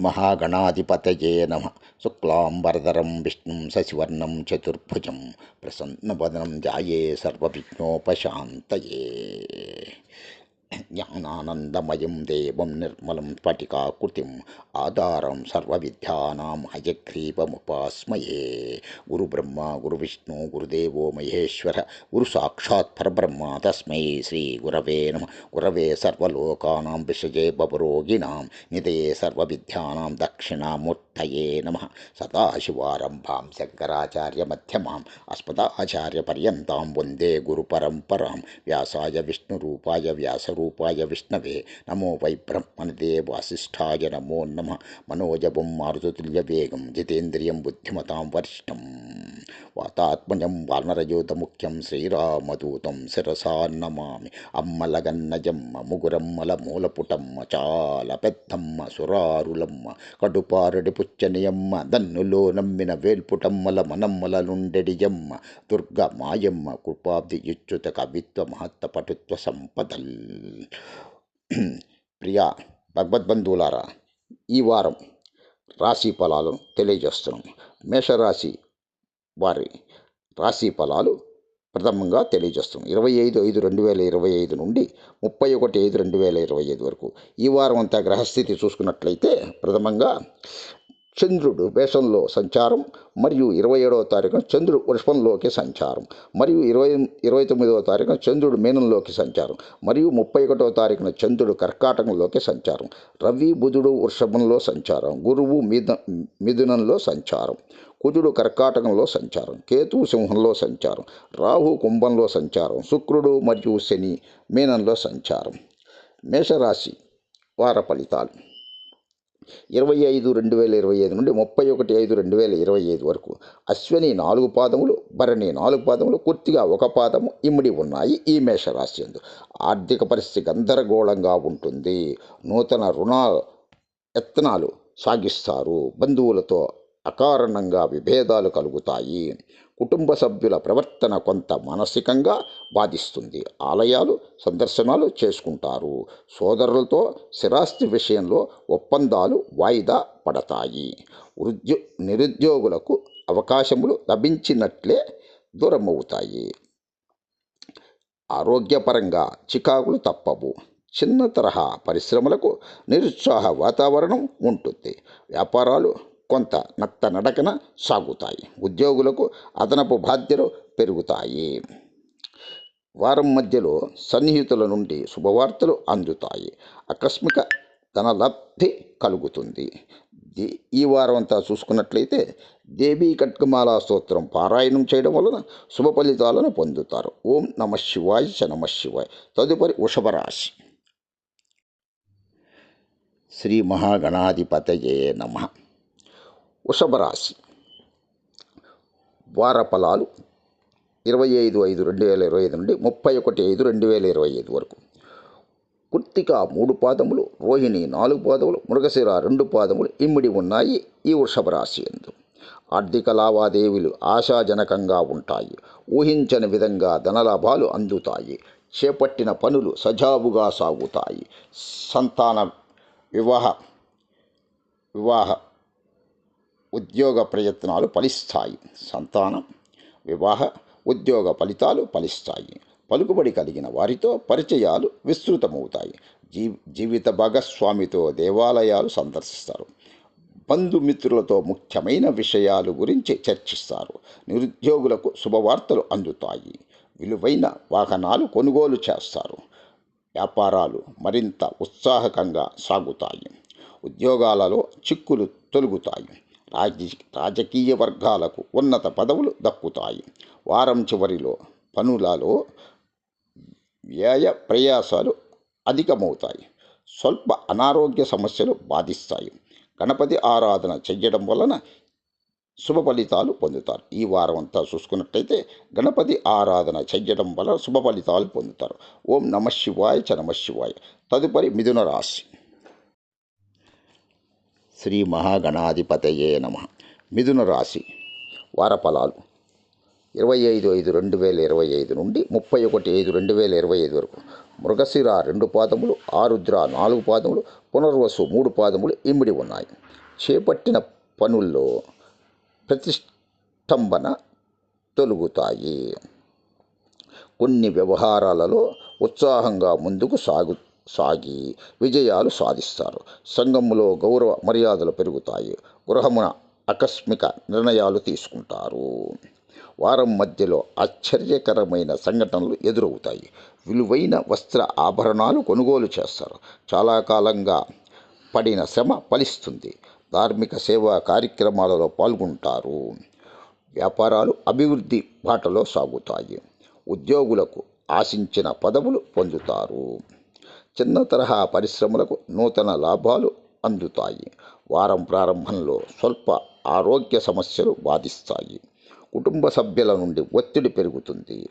श्रीमहागणाधिपतये नमः शुक्लाम्बरधरं विष्णुं शशिवर्णं चतुर्भुजं प्रसन्नवदनं जाये सर्वविघ्नोपशान्तये జ్ఞానానందమయం దేవం నిర్మలం స్ఫటికాకృతిం ఆధారం సర్వవిద్యానాం హయగ్రీవముపాస్మయే గురు బ్రహ్మ గురు విష్ణు గురుదేవో మహేశ్వర గురు సాక్షాత్ పరబ్రహ్మ తస్మై శ్రీ గురవే నమ. గురవే సర్వలోకానాం విషజే భవరోగిణాం నిదయే సర్వవిద్యానాం దక్షిణామూర్తయే నమ. సదాశివారంభాం శంకరాచార్యమధ్యమాం అస్మదాచార్యపర్యంతాం వందే గురు పరంపరాం వ్యాసాయ విష్ణురూపాయ వ్యాసరూపాయ విష్ణవే. నమో వై బ్రహ్మణదే వాసిష్ఠాయ నమో నమ. మనోజవం మారుతుల్యవేగం జితేంద్రియం బుద్ధిమతాం వరిష్టం. వాతాత్మజం వానరయూతముఖ్యం శ్రీరామదూతం శిరసా నమామి. అమ్మలగన్నజమ్మ ముగురమ్మల మూలపుటమ్మ చాలా పెద్దమ్మ సురారులమ్మ కడుపారడి పుచ్చనియమ్మ దన్నులో నమ్మిన వేల్పుటమ్మల మనమ్మల నుండెడియమ్మ దుర్గ మాయమ్మ కృపాబ్ది యుచ్యుత కవిత్వ మహత్త పటుత్వ సంపదల్. ప్రియా భగవద్బంధువులారా ఈ వారం రాశి ఫలాలను తెలియజేస్తున్నాం. మేషరాశి వారి రాశి ఫలాలు ప్రథమంగా తెలియజేస్తున్నాం. ఇరవై ఐదు ఐదు రెండు వేల ఇరవై ఐదు నుండి ముప్పై ఒకటి ఐదు రెండు వేల ఇరవై ఐదు వరకు. ఈ వారం అంతా గ్రహస్థితి చూసుకున్నట్లయితే ప్రథమంగా చంద్రుడు వేషంలో సంచారం మరియు ఇరవై ఏడవ తారీఖున చంద్రుడు వృషభంలోకి సంచారం మరియు ఇరవై ఇరవై తొమ్మిదవ తారీఖున చంద్రుడు మీనంలోకి సంచారం మరియు ముప్పై ఒకటవ తారీఖున చంద్రుడు కర్కాటకంలోకి సంచారం. రవి బుధుడు వృషభంలో సంచారం. గురువు మిథ మిథునంలో సంచారం. కుజుడు కర్కాటకంలో సంచారం. కేతు సింహంలో సంచారం. రాహు కుంభంలో సంచారం. శుక్రుడు మరియు శని మీనంలో సంచారం. మేషరాశి వార ఫలితాలు. ఇరవై ఐదు రెండు వేల ఇరవై ఐదు నుండి ముప్పై ఒకటి ఐదు రెండు వేల ఇరవై ఐదు వరకు. అశ్విని నాలుగు పాదములు భరణి నాలుగు పాదములు పూర్తిగా ఒక పాదము ఇమిడి ఉన్నాయి ఈ మేషరాశి ఎందు ఆర్థిక పరిస్థితి గందరగోళంగా ఉంటుంది. నూతన రుణ యత్నాలు సాగిస్తారు. బంధువులతో అకారణంగా విభేదాలు కలుగుతాయి. కుటుంబ సభ్యుల ప్రవర్తన కొంత మానసికంగా బాధిస్తుంది. ఆలయాలు సందర్శనాలు చేసుకుంటారు. సోదరులతో స్థిరాస్తి విషయంలో ఒప్పందాలు వాయిదా పడతాయి. ఉద్యో నిరుద్యోగులకు అవకాశములు లభించినట్లే దూరమవుతాయి. ఆరోగ్యపరంగా చికాకులు తప్పవు. చిన్న తరహా పరిశ్రమలకు నిరుత్సాహ వాతావరణం ఉంటుంది. వ్యాపారాలు కొంత నత్త నడకన సాగుతాయి. ఉద్యోగులకు అదనపు బాధ్యతలు పెరుగుతాయి. వారం మధ్యలో సన్నిహితుల నుండి శుభవార్తలు అందుతాయి. ఆకస్మిక ధనలబ్ధి కలుగుతుంది. ఈ వారం అంతా చూసుకున్నట్లయితే దేవీ కట్కమాల స్తోత్రం పారాయణం చేయడం వలన శుభ ఫలితాలను పొందుతారు. ఓం నమ శివాయ చ నమ శివాయ. తదుపరి వృషభరాశి. శ్రీ మహాగణాధిపతయే నమ. వృషభరాశి. వార ఫలాలు ఇరవై ఐదు ఐదు రెండు వేల ఇరవై ఐదు నుండి ముప్పై ఒకటి ఐదు రెండు వేల ఇరవై ఐదు వరకు. కుర్తిక మూడు పాదములు రోహిణి నాలుగు పాదములు మృగశిర రెండు పాదములు ఇమ్మిడి ఉన్నాయి ఈ వృషభ రాశి ఎందు ఆర్థిక లావాదేవీలు ఆశాజనకంగా ఉంటాయి. ఊహించని విధంగా ధనలాభాలు అందుతాయి. చేపట్టిన పనులు సజావుగా సాగుతాయి. సంతాన వివాహ వివాహ ఉద్యోగ ప్రయత్నాలు ఫలిస్తాయి. సంతానం వివాహ ఉద్యోగ ఫలితాలు ఫలిస్తాయి. పలుకుబడి కలిగిన వారితో పరిచయాలు విస్తృతమవుతాయి. జీ జీవిత భాగస్వామితో దేవాలయాలు సందర్శిస్తారు. బంధుమిత్రులతో ముఖ్యమైన విషయాలు గురించి చర్చిస్తారు. నిరుద్యోగులకు శుభవార్తలు అందుతాయి. విలువైన వాహనాలు కొనుగోలు చేస్తారు. వ్యాపారాలు మరింత ఉత్సాహకంగా సాగుతాయి. ఉద్యోగాలలో చిక్కులు తొలుగుతాయి. రాజకీయ వర్గాలకు ఉన్నత పదవులు దక్కుతాయి. వారం చివరిలో పనులలో వ్యయ ప్రయాసాలు అధికమవుతాయి. స్వల్ప అనారోగ్య సమస్యలు బాధిస్తాయి. గణపతి ఆరాధన చెయ్యడం వలన శుభ ఫలితాలు పొందుతారు. ఈ వారం అంతా చూసుకున్నట్టయితే గణపతి ఆరాధన చెయ్యడం వలన శుభ ఫలితాలు పొందుతారు. ఓం నమ శివాయ చ నమ శివాయ. తదుపరి మిథున రాశి. శ్రీ మహాగణాధిపతయే నమ. మిథున రాశి వారఫలాలు. ఇరవై ఐదు ఐదు రెండు వేల ఇరవై ఐదు నుండి ముప్పై ఒకటి ఐదు రెండు వేల ఇరవై ఐదు వరకు. మృగశిర రెండు పాదములు ఆరుద్ర నాలుగు పాదములు పునర్వసు మూడు పాదములు ఇమిడి ఉన్నాయి. చేపట్టిన పనుల్లో ప్రతిష్టంభన తొలుగుతాయి. కొన్ని వ్యవహారాలలో ఉత్సాహంగా ముందుకు సాగు సాగి విజయాలు సాధిస్తారు. సంఘములో గౌరవ మర్యాదలు పెరుగుతాయి. గృహమున ఆకస్మిక నిర్ణయాలు తీసుకుంటారు. వారం మధ్యలో ఆశ్చర్యకరమైన సంఘటనలు ఎదురవుతాయి. విలువైన వస్త్ర ఆభరణాలు కొనుగోలు చేస్తారు. చాలా కాలంగా పడిన శ్రమ ఫలిస్తుంది. ధార్మిక సేవా కార్యక్రమాలలో పాల్గొంటారు. వ్యాపారాలు అభివృద్ధి బాటలో సాగుతాయి. ఉద్యోగులకు ఆశించిన పదవులు పొందుతారు. చిన్న తరహా పరిశ్రమలకు నూతన లాభాలు అందుతాయి. వారం ప్రారంభంలో స్వల్ప ఆరోగ్య సమస్యలు బాధిస్తాయి. కుటుంబ సభ్యుల నుండి ఒత్తిడి పెరుగుతుంది.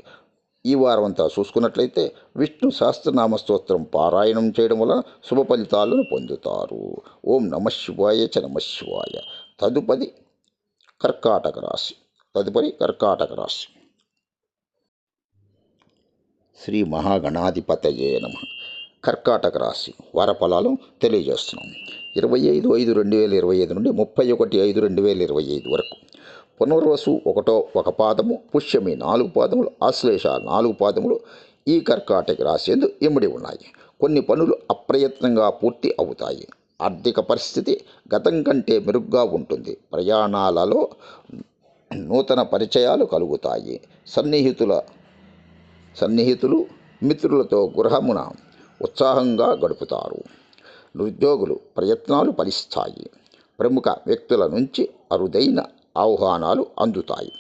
ఈ వారం అంతా చూసుకున్నట్లయితే విష్ణు సహస్రనామ స్తోత్రం పారాయణం చేయడం వలన శుభ ఫలితాలను పొందుతారు. ఓం నమ శివాయ చ నమ శివాయ. తదుపరి కర్కాటక రాశి. తదుపరి కర్కాటక రాశి. శ్రీ మహాగణాధిపతయే నమ. కర్కాటక రాశి వారఫలాలు తెలియజేస్తున్నాం. ఇరవై ఐదు ఐదు రెండు వేల ఇరవై ఐదు నుండి ముప్పై ఒకటి ఐదు రెండు వేల ఇరవై ఐదు వరకు. పునర్వసు ఒకటో ఒక పాదము పుష్యమి నాలుగు పాదములు ఆశ్లేష నాలుగు పాదములు ఈ కర్కాటక రాశి ఎందు ఇమిడి ఉన్నాయి. కొన్ని పనులు అప్రయత్నంగా పూర్తి అవుతాయి. ఆర్థిక పరిస్థితి గతం కంటే మెరుగ్గా ఉంటుంది. ప్రయాణాలలో నూతన పరిచయాలు కలుగుతాయి. సన్నిహితుల సన్నిహితులు మిత్రులతో గృహమున ఉత్సాహంగా గడుపుతారు. నిరుద్యోగులు ప్రయత్నాలు ఫలిస్తాయి. ప్రముఖ వ్యక్తుల నుంచి అరుదైన ఆహ్వానాలు అందుతాయి.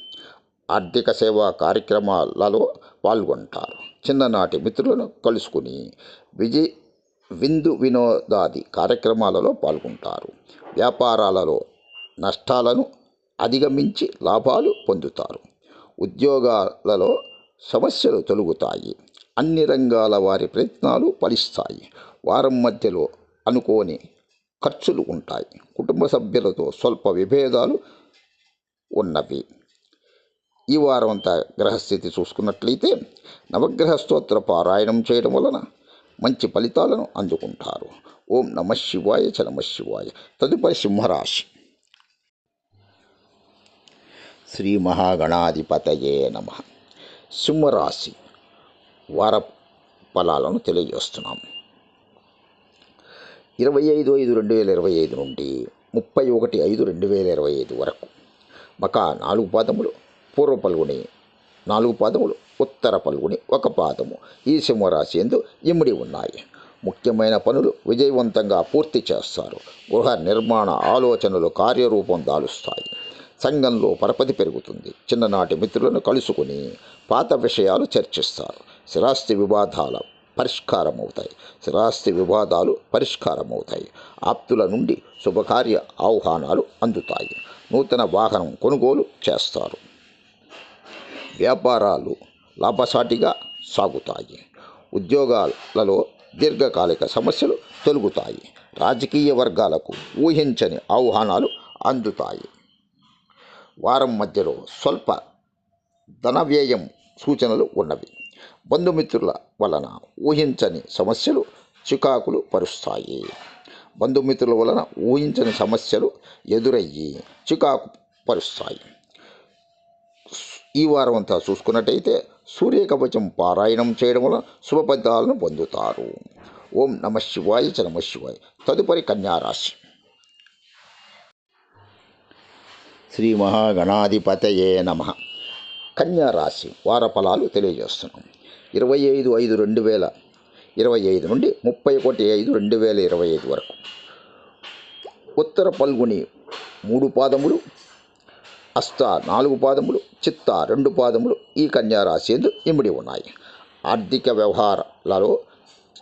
ఆర్థిక సేవా కార్యక్రమాలలో పాల్గొంటారు. చిన్ననాటి మిత్రులను కలుసుకుని విజయ్ విందు వినోదాది కార్యక్రమాలలో పాల్గొంటారు. వ్యాపారాలలో నష్టాలను అధిగమించి లాభాలు పొందుతారు. ఉద్యోగాలలో సమస్యలు తొలుగుతాయి. అన్ని రంగాల వారి ప్రయత్నాలు ఫలిస్తాయి. వారం మధ్యలో అనుకోని ఖర్చులు ఉంటాయి. కుటుంబ సభ్యులతో స్వల్ప విభేదాలు ఉన్నవి. ఈ వారం అంతా గ్రహస్థితి చూసుకున్నట్లయితే నవగ్రహ స్తోత్ర పారాయణం చేయడం వలన మంచి ఫలితాలను అందుకుంటారు. ఓం నమ శివాయ చ నమ శివాయ. తదుపరి సింహరాశి. శ్రీ మహాగణాధిపతయే నమ. సింహరాశి. వార ఫలాలను తెలియజేస్తున్నాం ఇరవై ఐదు ఐదు రెండు వేల ఇరవై ఐదు నుండి ముప్పై ఒకటి ఐదు రెండు వేల ఇరవై ఐదు వరకు మకా నాలుగు పాదములు పూర్వ పల్గుని నాలుగు పాదములు ఉత్తర పల్గుని ఒక పాదము. ఈ సింహరాశి ఎందు ఇమిడి ఉన్నాయి. ముఖ్యమైన పనులు విజయవంతంగా పూర్తి చేస్తారు. గృహ నిర్మాణ ఆలోచనలు కార్యరూపం దాలుస్తాయి. సంఘంలో పరపతి పెరుగుతుంది. చిన్ననాటి మిత్రులను కలుసుకుని పాత విషయాలు చర్చిస్తారు. స్థిరాస్తి వివాదాల పరిష్కారం అవుతాయి స్థిరాస్తి వివాదాలు పరిష్కారం అవుతాయి ఆప్తుల నుండి శుభకార్య ఆహ్వానాలు అందుతాయి. నూతన వాహనం కొనుగోలు చేస్తారు. వ్యాపారాలు లాభసాటిగా సాగుతాయి. ఉద్యోగాలలో దీర్ఘకాలిక సమస్యలు తొలుగుతాయి. రాజకీయ వర్గాలకు ఊహించని ఆహ్వానాలు అందుతాయి. వారం మధ్యలో స్వల్ప ధన వ్యయం సూచనలు ఉన్నవి. బంధుమిత్రుల వలన ఊహించని సమస్యలు చికాకులు పరుస్తాయి. బంధుమిత్రుల వలన ఊహించని సమస్యలు ఎదురయ్యి చికాకు పరుస్తాయి. ఈ వారం అంతా చూసుకున్నట్టయితే సూర్యకవచం పారాయణం చేయడం వలన శుభ ఫలితాలను పొందుతారు. ఓం నమ శివాయ చ నమ శివాయ. తదుపరి కన్యారాశి. శ్రీ మహాగణాధిపతయే నమ. కన్యారాశి వార ఫలాలు తెలియజేస్తున్నాం. ఇరవై ఐదు ఐదు రెండు వేల ఇరవై ఐదు నుండి ముప్పై ఒకటి ఐదు రెండు వేల ఇరవై ఐదు వరకు. ఉత్తర పల్గుని మూడు పాదములు అస్త నాలుగు పాదములు చిత్త రెండు పాదములు ఈ కన్యారాశి ఎందు ఇమిడి ఉన్నాయి. ఆర్థిక వ్యవహారాలలో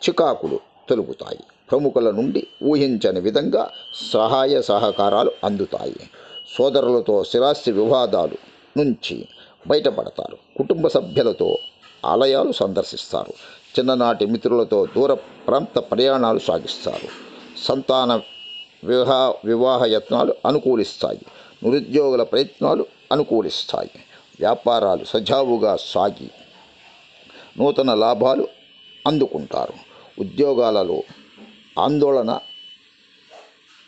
చికాకులు తొలుగుతాయి. ప్రముఖుల నుండి ఊహించని విధంగా సహాయ సహకారాలు అందుతాయి. సోదరులతో స్థిరాస్తి వివాదాలు నుంచి బయటపడతారు. కుటుంబ సభ్యులతో ఆలయాలు సందర్శిస్తారు. చిన్ననాటి మిత్రులతో దూర ప్రాంత ప్రయాణాలు సాగిస్తారు. సంతాన వివాహ వివాహ యత్నాలు అనుకూలిస్తాయి. నిరుద్యోగుల ప్రయత్నాలు అనుకూలిస్తాయి. వ్యాపారాలు సజావుగా సాగి నూతన లాభాలు అందుకుంటారు. ఉద్యోగాలలో ఆందోళన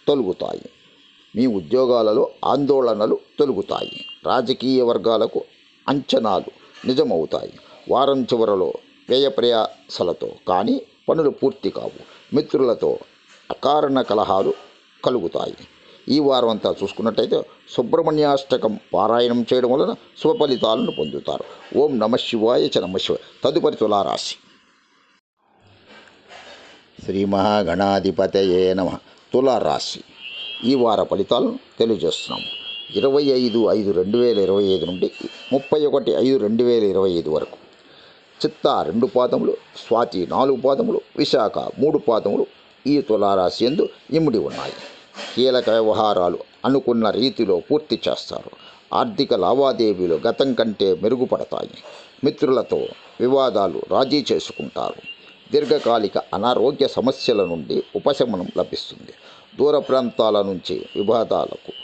తొలుగుతాయి. మీ ఉద్యోగాలలో ఆందోళనలు తొలుగుతాయి. రాజకీయ వర్గాలకు అంచనాలు నిజమవుతాయి. వారం చివరలో వ్యయ ప్రయాసలతో కానీ పనులు పూర్తి కావు. మిత్రులతో అకారణ కలహాలు కలుగుతాయి. ఈ వారం అంతా చూసుకున్నట్టయితే సుబ్రహ్మణ్యాష్టకం పారాయణం చేయడం వలన శుభ ఫలితాలను పొందుతారు. ఓం నమ శివాయ చ నమ శివ తదుపరి తులారాశి. శ్రీ మహాగణాధిపతయే నమ. తులారాశి. ఈ వార ఫలితాలను తెలియజేస్తున్నాము. ఇరవై ఐదు ఐదు రెండు వేల ఇరవై ఐదు నుండి ముప్పై ఒకటి ఐదు రెండు వేల ఇరవై ఐదు వరకు. చిత్త రెండు పాదములు స్వాతి నాలుగు పాదములు విశాఖ మూడు పాదములు ఈ తులారాశి ఎందు ఇమిడి ఉన్నాయి. కీలక వ్యవహారాలు అనుకున్న రీతిలో పూర్తి చేస్తారు. ఆర్థిక లావాదేవీలు గతం కంటే మెరుగుపడతాయి. మిత్రులతో వివాదాలు రాజీ చేసుకుంటారు. దీర్ఘకాలిక అనారోగ్య సమస్యల నుండి ఉపశమనం లభిస్తుంది. దూర ప్రాంతాల నుంచి వివాదాలకు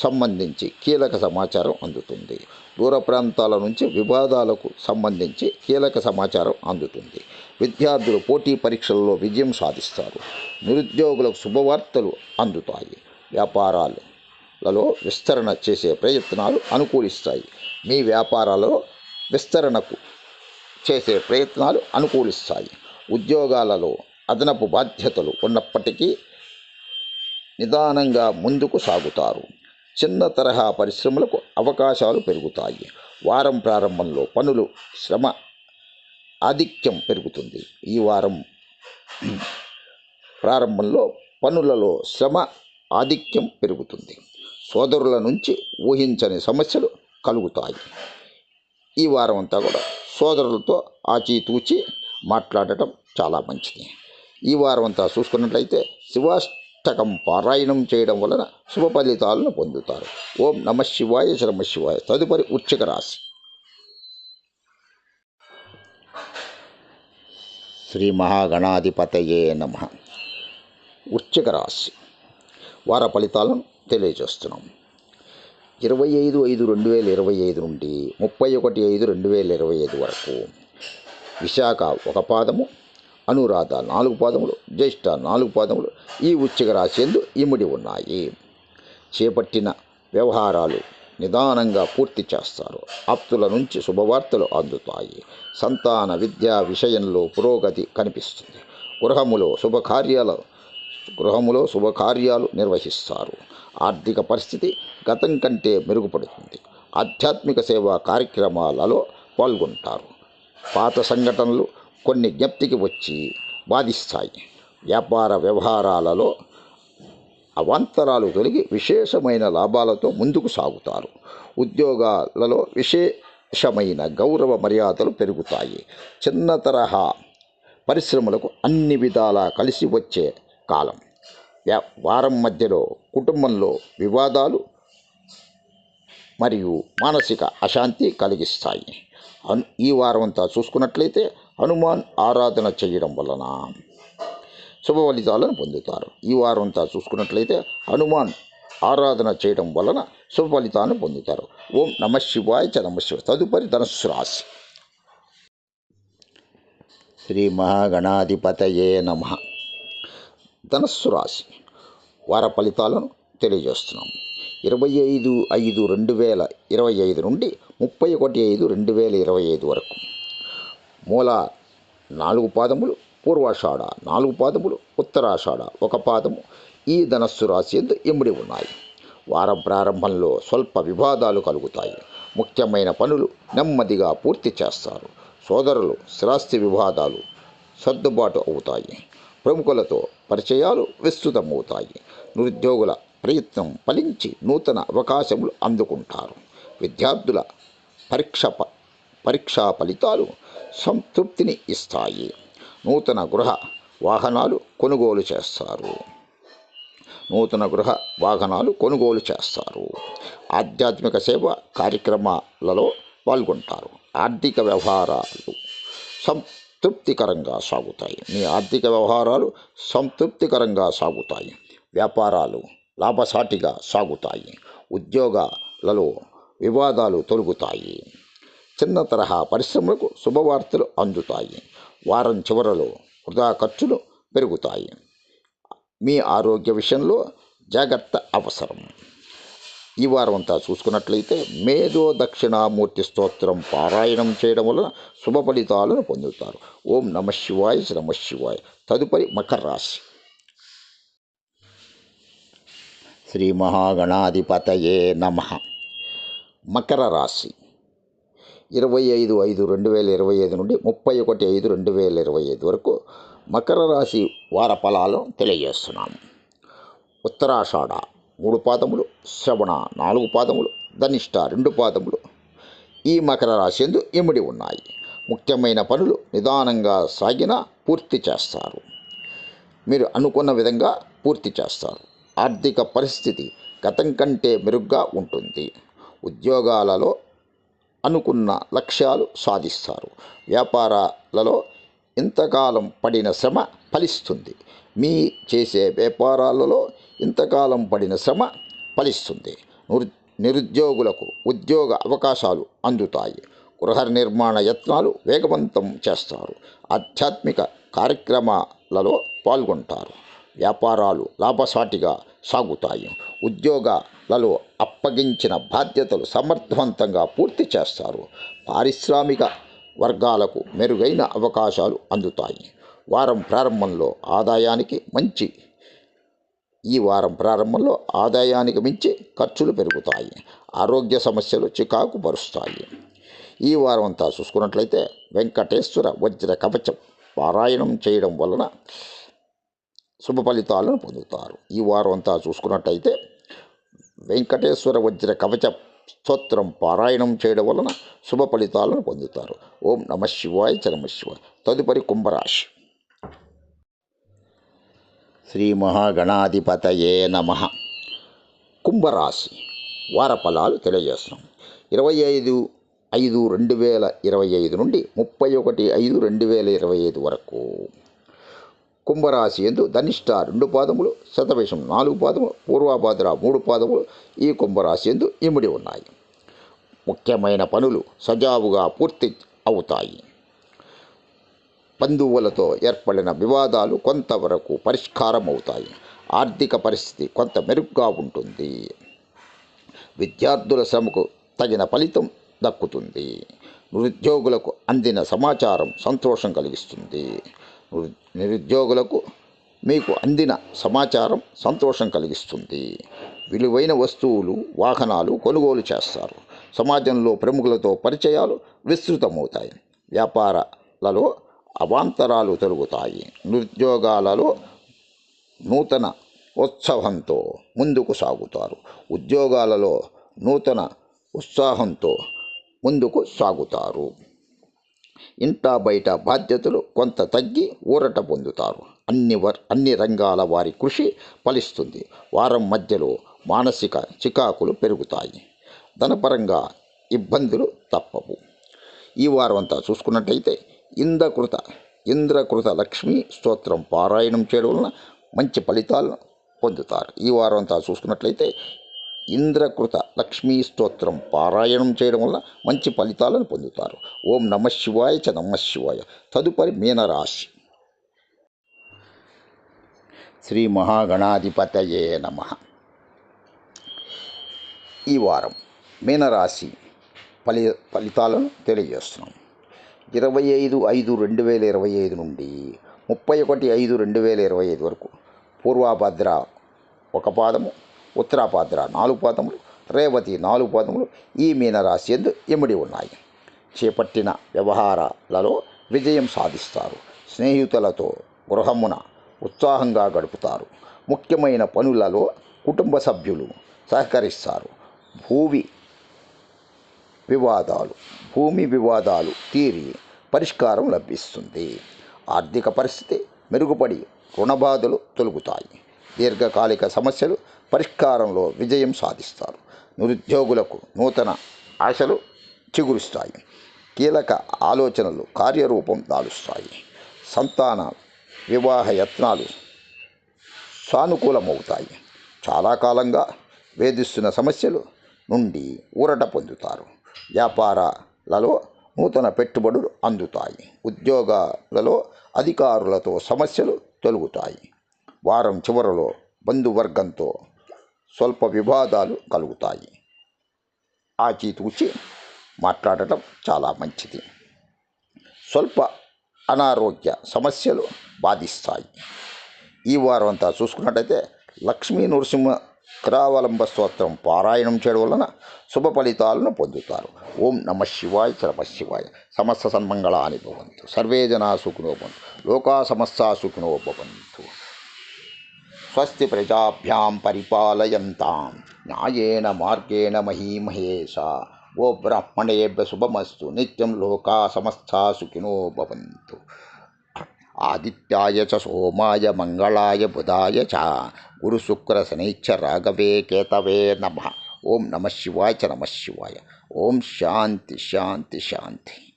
సంబంధించి కీలక సమాచారం అందుతుంది. దూర ప్రాంతాల నుంచి వివాదాలకు సంబంధించి కీలక సమాచారం అందుతుంది. విద్యార్థులు పోటీ పరీక్షల్లో విజయం సాధిస్తారు. నిరుద్యోగులకు శుభవార్తలు అందుతాయి. వ్యాపారాలలో విస్తరణ చేసే ప్రయత్నాలు అనుకూలిస్తాయి. మీ వ్యాపారాలలో విస్తరణకు చేసే ప్రయత్నాలు అనుకూలిస్తాయి. ఉద్యోగాలలో అదనపు బాధ్యతలు ఉన్నప్పటికీ నిదానంగా ముందుకు సాగుతారు. చిన్న తరహా పరిశ్రమలకు అవకాశాలు పెరుగుతాయి. వారం ప్రారంభంలో పనులు శ్రమ ఆధిక్యం పెరుగుతుంది. ఈ వారం ప్రారంభంలో పనులలో శ్రమ ఆధిక్యం పెరుగుతుంది. సోదరుల నుంచి ఊహించని సమస్యలు కలుగుతాయి. ఈ వారం అంతా కూడా సోదరులతో ఆచితూచి మాట్లాడటం చాలా మంచిది. ఈ వారం అంతా చూసుకున్నట్లయితే అష్టకం పారాయణం చేయడం వలన శుభ ఫలితాలను పొందుతారు. ఓం నమ శివాయ నమ శివాయ. తదుపరి వృశ్చిక రాశి. శ్రీ మహాగణాధిపతయే నమ. వృశ్చిక రాశి. వార ఫలితాలను తెలియజేస్తున్నాం. ఇరవై ఐదు ఐదు రెండు వేల ఇరవై ఐదు నుండి ముప్పై ఒకటి ఐదు రెండు వేల ఇరవై ఐదు వరకు విశాఖ ఒక పాదము అనురాధ నాలుగు పాదములు జ్యేష్ఠ నాలుగు పాదములు ఈ ఉచ్చిక రాశి ఇమిడి ఉన్నాయి. చేపట్టిన వ్యవహారాలు నిదానంగా పూర్తి చేస్తారు. ఆప్తుల నుంచి శుభవార్తలు అందుతాయి. సంతాన విద్యా విషయంలో పురోగతి కనిపిస్తుంది. గృహములో శుభకార్యాల గృహములో శుభకార్యాలు నిర్వహిస్తారు. ఆర్థిక పరిస్థితి గతం కంటే మెరుగుపడుతుంది. ఆధ్యాత్మిక సేవా కార్యక్రమాలలో పాల్గొంటారు. పాత సంఘటనలు కొన్ని జ్ఞప్తికి వచ్చి బాధిస్తాయి వ్యాపార వ్యవహారాలలో అవాంతరాలు కలిగి విశేషమైన లాభాలతో ముందుకు సాగుతారు. ఉద్యోగాలలో విశేషమైన గౌరవ మర్యాదలు పెరుగుతాయి. చిన్న తరహా పరిశ్రమలకు అన్ని విధాలా కలిసి వచ్చే కాలం. వ్యా- వారం మధ్యలో కుటుంబంలో వివాదాలు మరియు మానసిక అశాంతి కలిగిస్తాయి. ఈ వారం అంతా చూసుకున్నట్లయితే హనుమాన్ ఆరాధన చేయడం వలన శుభ ఫలితాలను పొందుతారు. ఈ వారం అంతా చూసుకున్నట్లయితే హనుమాన్ ఆరాధన చేయడం వలన శుభ ఫలితాలను పొందుతారు. ఓం నమ శివాయ చ నమ తదుపరి ధనుస్సు రాశి. శ్రీ మహాగణాధిపతయే నమ. ధనస్సు రాశి. వార ఫలితాలను తెలియజేస్తున్నాం. ఇరవై ఐదు ఐదు రెండు వేల ఇరవై ఐదు నుండి ముప్పై ఒకటి ఐదు రెండు వేల ఇరవై ఐదు వరకు. మూల నాలుగు పాదములు పూర్వాషాఢ నాలుగు పాదములు ఉత్తరాషాఢ. ఒక పాదము ఈ ధనస్సు రాశి ఎందు ఇమిడి ఉన్నాయి. వారం ప్రారంభంలో స్వల్ప వివాదాలు కలుగుతాయి. ముఖ్యమైన పనులు నెమ్మదిగా పూర్తి చేస్తారు. సోదరులు స్థిరాస్తి వివాదాలు సర్దుబాటు అవుతాయి. ప్రముఖులతో పరిచయాలు విస్తృతమవుతాయి. నిరుద్యోగుల ప్రయత్నం ఫలించి నూతన అవకాశములు అందుకుంటారు. విద్యార్థుల పరీక్ష పరీక్షా ఫలితాలు సంతృప్తిని ఇస్తాయి. నూతన గృహ వాహనాలు కొనుగోలు చేస్తారు. నూతన గృహ వాహనాలు కొనుగోలు చేస్తారు. ఆధ్యాత్మిక సేవ కార్యక్రమాలలో పాల్గొంటారు. ఆర్థిక వ్యవహారాలు సంతృప్తికరంగా సాగుతాయి. మీ ఆర్థిక వ్యవహారాలు సంతృప్తికరంగా సాగుతాయి. వ్యాపారాలు లాభసాటిగా సాగుతాయి. ఉద్యోగాలలో వివాదాలు తొలగుతాయి. చిన్న తరహా పరిశ్రమలకు శుభవార్తలు అందుతాయి. వారం చివరలో వృధా ఖర్చులు పెరుగుతాయి. మీ ఆరోగ్య విషయంలో జాగ్రత్త అవసరం. ఈ వారం అంతా చూసుకున్నట్లయితే మేధో దక్షిణామూర్తి స్తోత్రం పారాయణం చేయడం వలన శుభ ఫలితాలను పొందుతారు. ఓం నమ శివాయ నమ శివాయ. తదుపరి మకర రాశి. శ్రీ మహాగణాధిపతయే నమ. మకర రాశి. ఇరవై ఐదు ఐదు రెండు వేల ఇరవై ఐదు నుండి ముప్పై ఒకటి ఐదు రెండు వేల ఇరవై ఐదు వరకు మకర రాశి వార ఫలాలను తెలియజేస్తున్నాను ఉత్తరాషాఢ మూడు పాదములు శ్రవణ నాలుగు పాదములు ధనిష్ట రెండు పాదములు ఈ మకర రాశి ఎందు ఇమిడి ఉన్నాయి. ముఖ్యమైన పనులు నిదానంగా సాగినా పూర్తి చేస్తారు. మీరు అనుకున్న విధంగా పూర్తి చేస్తారు. ఆర్థిక పరిస్థితి గతం కంటే మెరుగ్గా ఉంటుంది. ఉద్యోగాలలో అనుకున్న లక్ష్యాలు సాధిస్తారు. వ్యాపారాలలో ఇంతకాలం పడిన శ్రమ ఫలిస్తుంది. మీ చేసే వ్యాపారాలలో ఇంతకాలం పడిన శ్రమ ఫలిస్తుంది. నిరుద్యోగులకు ఉద్యోగ అవకాశాలు అందుతాయి. గృహ నిర్మాణ యత్నాలు వేగవంతం చేస్తారు. ఆధ్యాత్మిక కార్యక్రమాలలో పాల్గొంటారు. వ్యాపారాలు లాభసాటిగా సాగుతాయి. ఉద్యోగ లలో అప్పగించిన బాధ్యతలు సమర్థవంతంగా పూర్తి చేస్తారు. పారిశ్రామిక వర్గాలకు మెరుగైన అవకాశాలు అందుతాయి. వారం ప్రారంభంలో ఆదాయానికి మంచి ఈ వారం ప్రారంభంలో ఆదాయానికి మించి ఖర్చులు పెరుగుతాయి. ఆరోగ్య సమస్యలు చికాకు పరుస్తాయి. ఈ వారం అంతా చూసుకున్నట్లయితే వెంకటేశ్వర వజ్ర కవచం పారాయణం చేయడం వలన శుభ ఫలితాలను పొందుతారు. ఈ వారం అంతా చూసుకున్నట్టయితే వెంకటేశ్వర వజ్ర కవచ స్తోత్రం పారాయణం చేయడం వలన శుభ ఫలితాలను పొందుతారు. ఓం నమ శివాయ చ శివాయ. తదుపరి కుంభరాశి. శ్రీ మహాగణాధిపతయే నమ. కుంభరాశి. వార ఫలాలు తెలియజేస్తున్నాం. ఇరవై ఐదు ఐదు రెండు వేల ఇరవై ఐదు నుండి ముప్పై ఒకటి ఐదు రెండు వేల ఇరవై ఐదు వరకు. కుంభరాశి ఎందు ధనిష్ట రెండు పాదములు శతవేషం నాలుగు పాదములు పూర్వాభాద్ర మూడు పాదములు ఈ కుంభరాశి ఎందు ఇమిడి ఉన్నాయి. ముఖ్యమైన పనులు సజావుగా పూర్తి అవుతాయి. బంధువులతో ఏర్పడిన వివాదాలు కొంతవరకు పరిష్కారం అవుతాయి. ఆర్థిక పరిస్థితి కొంత మెరుగ్గా ఉంటుంది. విద్యార్థుల శ్రమకు తగిన ఫలితం దక్కుతుంది. నిరుద్యోగులకు అందిన సమాచారం సంతోషం కలిగిస్తుంది. నిరుద్యోగులకు మీకు అందిన సమాచారం సంతోషం కలిగిస్తుంది. విలువైన వస్తువులు వాహనాలు కొనుగోలు చేస్తారు. సమాజంలో ప్రముఖులతో పరిచయాలు విస్తృతమవుతాయి. వ్యాపారాలలో అవాంతరాలు తొలుగుతాయి. నిరుద్యోగాలలో నూతన ఉత్సాహంతో ముందుకు సాగుతారు. ఉద్యోగాలలో నూతన ఉత్సాహంతో ముందుకు సాగుతారు. ఇంటా బయట బాధ్యతలు కొంత తగ్గి ఊరట పొందుతారు. అన్ని వర్ అన్ని రంగాల వారి కృషి ఫలిస్తుంది. వారం మధ్యలో మానసిక చికాకులు పెరుగుతాయి. ధనపరంగా ఇబ్బందులు తప్పవు. ఈ వారం అంతా చూసుకున్నట్టయితే ఇంద్రకృత ఇంద్రకృత లక్ష్మీ స్తోత్రం పారాయణం చేయడం వలన మంచి ఫలితాలను పొందుతారు. ఈ వారం అంతా చూసుకున్నట్లయితే ఇంద్రకృత లక్ష్మీ స్తోత్రం పారాయణం చేయడం వల్ల మంచి ఫలితాలను పొందుతారు. ఓం నమ శివాయ చ నమ శివాయ. తదుపరి మీనరాశి. శ్రీ మహాగణాధిపతయే నమ. ఈ వారం మీనరాశి ఫలి ఫలితాలను తెలియజేస్తున్నాం. ఇరవై ఐదు ఐదు రెండు వేల ఇరవై ఐదు నుండి ముప్పై ఒకటి ఐదు రెండు వేల ఇరవై ఐదు వరకు పూర్వాభద్ర ఒక పాదము ఉత్తరాపాద్ర నాలుగు పాదములు రేవతి నాలుగు పాదములు ఈ మీనరాశి ఎందు ఇమిడి ఉన్నాయి. చేపట్టిన వ్యవహారాలలో విజయం సాధిస్తారు. స్నేహితులతో గృహమున ఉత్సాహంగా గడుపుతారు. ముఖ్యమైన పనులలో కుటుంబ సభ్యులు సహకరిస్తారు. భూమి వివాదాలు భూమి వివాదాలు తీరి పరిష్కారం లభిస్తుంది. ఆర్థిక పరిస్థితి మెరుగుపడి రుణబాధలు తొలుగుతాయి. దీర్ఘకాలిక సమస్యలు పరిష్కారంలో విజయం సాధిస్తారు. నిరుద్యోగులకు నూతన ఆశలు చిగురుస్తాయి. కీలక ఆలోచనలు కార్యరూపం దాలుస్తాయి. సంతాన వివాహ యత్నాలు సానుకూలమవుతాయి. చాలా కాలంగా వేధిస్తున్న సమస్యలు నుండి ఊరట పొందుతారు. వ్యాపారాలలో నూతన పెట్టుబడులు అందుతాయి. ఉద్యోగాలలో అధికారులతో సమస్యలు తొలుగుతాయి. వారం చివరలో బంధువర్గంతో స్వల్ప వివాదాలు కలుగుతాయి. ఆచితూచి మాట్లాడటం చాలా మంచిది. స్వల్ప అనారోగ్య సమస్యలు బాధిస్తాయి. ఈ వారం అంతా చూసుకున్నట్టయితే లక్ష్మీ నరసింహ కరావలంబ స్తోత్రం పారాయణం చేయడం వలన శుభ ఫలితాలను పొందుతారు. ఓం నమ శివాయ నమ శివాయ. సమస్త సన్మంగళాని భవంతు. సర్వే జనా సుఖినో భవంతు. లోకా సమస్త సుఖినో భవంతు. స్వస్తి ప్రజాభ్యాం పరిపాలయంతాం. న్యాయేన మార్గేణ మహీమహేష. ఓ బ్రాహ్మణేభ్య శుభమస్తు. నిత్యం లోకా సమస్తా సుఖినో భవంతు. ఆదిత్యాయ చ సోమాయ మంగళాయ బుధాయ చ. గురు శుక్ర రాఘవే కేతవే నమ. ఓం నమ శివాయ చ నమ శివాయ. ఓం శాంతి శాంతి శాంతి.